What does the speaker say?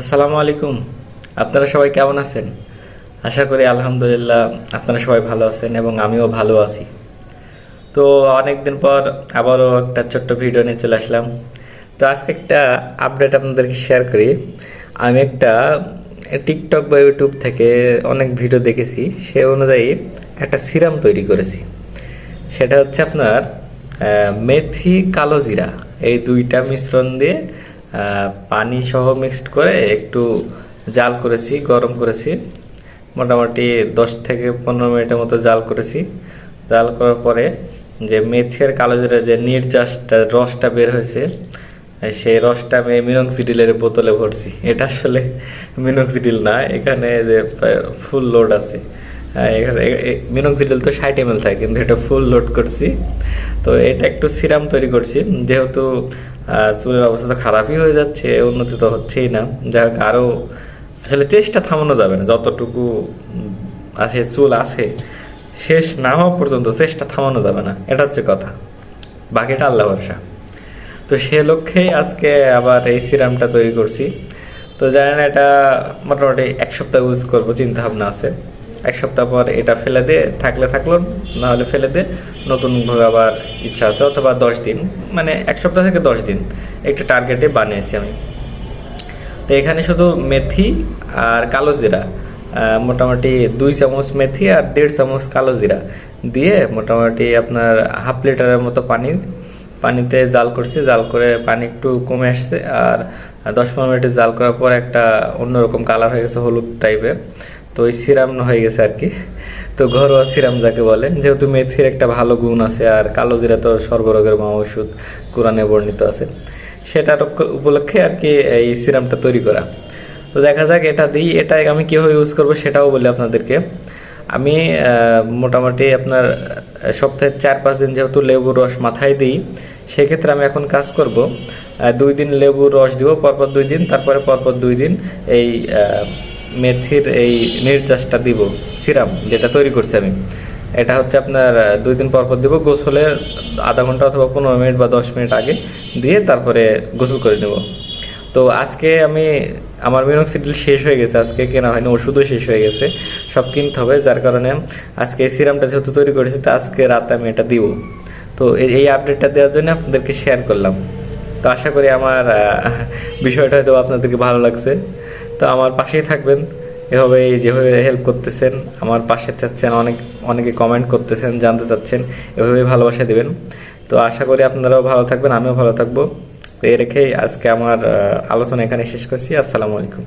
আসসালামু আলাইকুম। আপনারা সবাই কেমন আছেন? আশা করি আলহামদুলিল্লাহ আপনারা সবাই ভালো আছেন এবং আমিও ভালো আছি। তো অনেকদিন পর আবারও একটা ছোট্ট ভিডিও নিয়ে চলে আসলাম। তো আজকে একটা আপডেট আপনাদেরকে শেয়ার করি। আমি একটা টিকটক বা ইউটিউব থেকে অনেক ভিডিও দেখেছি। সে অনুযায়ী একটা সিরাম তৈরি করেছি। সেটা হচ্ছে আপনার মেথি কালো জিরা। এই দুইটা মিশ্রণ দিয়ে পানি সহ মিক্সড করে একটু জাল করেছি, গরম করেছি। মোটামুটি দশ থেকে পনেরো মিনিটের মতো জাল করেছি। জাল করার পরে যে মেথি আর কালো জিরা যে নির্যাসটা রসটা বের হয়েছে সেই রসটা আমি মিনক্সিডিলের বোতলে ভরছি। এটা আসলে মিনক্সিডিল না, এখানে যে ফুল লোড আছে। মিনক্সিডিল তো ষাট এম থাকে, কিন্তু এটা ফুল লোড করছি। তো এটা একটু সিরাম তৈরি করছি, যেহেতু চুলের অবস্থা তো খারাপই হয়ে যাচ্ছে, উন্নতি তো হচ্ছেই না। যাই হোক আরও আসলে চেষ্টা থামানো যাবে না, যতটুকু আছে চুল আছে, শেষ না হওয়া পর্যন্ত চেষ্টা থামানো যাবে না, এটা হচ্ছে কথা। বাকিটা আল্লাহ ভরসা। তো সে লক্ষ্যেই আজকে আবার এই সিরামটা তৈরি করছি। তো জানেন এটা মোটামুটি এক সপ্তাহ ইউজ করব চিন্তা ভাবনা আছে। এক সপ্তাহ পর এটা ফেলে দিয়ে থাকলে থাকল, না হলে ফেলে দিয়ে নতুন আবার ইচ্ছা আছে, অথবা দশ দিন মানে এক সপ্তাহ থেকে দশ দিন। একটা টার্গেটে বানিয়েছি আমি। তো এখানে শুধু মেথি আর কালো জিরা মোটামুটি দুই চামচ মেথি আর দেড় চামচ কালো জিরা দিয়ে মোটামুটি আপনার হাফ লিটারের মতো পানি, পানিতে জাল করছি। জাল করে পানি একটু কমে আসছে আর দশ পনেরো মিনিটে জাল করার পর একটা অন্যরকম কালার হয়ে গেছে হলুদ টাইপের তো ওই সিরাম হয়ে গেছে আর কি। তো ঘরোয়া সিরাম যাকে বলে, যেহেতু মেথির একটা ভালো গুণ আছে আর কালো জিরা তো সর্বরোগের মহা ওষুধ কোরআনে বর্ণিত আছে সেটার উপলক্ষে আর কি এই সিরামটা তৈরি করা। তো দেখা যাক, এটা দিই, এটা আমি কীভাবে ইউজ করব সেটাও বলি আপনাদেরকে। আমি মোটামুটি আপনার সপ্তাহে চার পাঁচ দিন যেহেতু লেবুর রস মাথায় দিই, সেক্ষেত্রে আমি এখন কাজ করব দুই দিন লেবুর রস দিব, পরপর দুই দিন, তারপরে পরপর দুই দিন এই মেথির এই নির্যাসটা দিব, সিরাম যেটা তৈরি করছি আমি। এটা হচ্ছে আপনার দুই দিন পর পর দিব গোসলের আধা ঘণ্টা অথবা পনেরো মিনিট বা দশ মিনিট আগে দিয়ে তারপরে গোসল করে নেব। তো আজকে আমি, আমার মিনোক্সিডিল শেষ হয়ে গেছে, আজকে কেনা হয়নি, ওষুধও শেষ হয়ে গেছে, সব কিনতে হবে, যার কারণে আজকে এই সিরামটা যেহেতু তৈরি করেছি, তো আজকে রাতে আমি এটা দিব। তো এই- এই আপডেটটা দেওয়ার জন্য আপনাদেরকে শেয়ার করলাম। তো আশা করি আমার বিষয়টা হয়তো আপনাদেরকে ভালো লাগছে। তো আমার পাশেই থাকবেন। এভাবে যেভাবে হেল্প করতেছেন, আমার পাশে চাচ্ছেন অনেক, অনেকে কমেন্ট করতেছেন, জানতে চাচ্ছেন এভাবে ভালোবাসা দেবেন। তো আশা করি আপনারাও ভালো থাকবেন, আমিও ভালো থাকব। তো এ রেখেই আজকে আমার আলোচনা এখানে শেষ করছি। আসসালামু আলাইকুম।